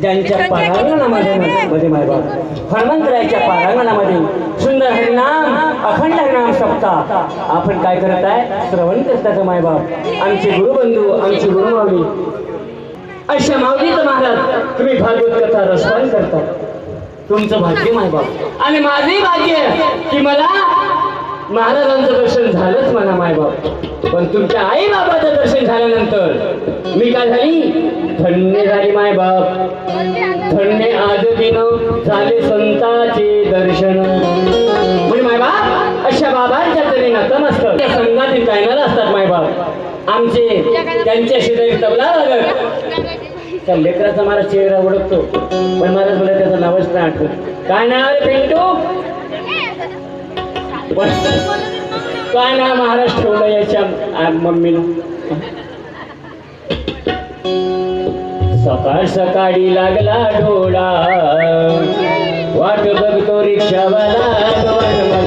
ज्यांच्या पारायणामध्ये मध्ये मायबाप हनुमंतरायच्या पारायणामध्ये सुंदर हरिनाम अखंड हरिनाम सप्ता आपण काय करत आहे? श्रवण करतात मायबाप. आमचे गुरुबंधू आमची गुरुमावली अशा माऊलीचं महाराज तुम्ही भागवत कथा रसपान करता तुमचं भाग्य मायबाप. आणि माझंही भाग्य की मला महाराजांचं दर्शन झालंच म्हणा मायबाप. पण तुमच्या आई बाबाचं दर्शन झाल्यानंतर मी काय झाली? धन्य झाली मायबाप धन्य आज दिन झाले संताचे दर्शन. म्हणजे मायबाप अशा बाबांच्या तरी नतमस्तक. त्या संघातील गायनार असतात मायबाप आमचे त्यांच्या शेजारी तबला लागत. त्या लेकराचा मला चेहरा ओळखतो. पण मला तुला त्याचं नावच नाही आठवत. काय नाव आहे पिंटू? काय नाव महाराज ठेवलं याच्या मम्मीनं सकाळ सकाळी लागला डोळा. वाट बघतो रिक्षावाला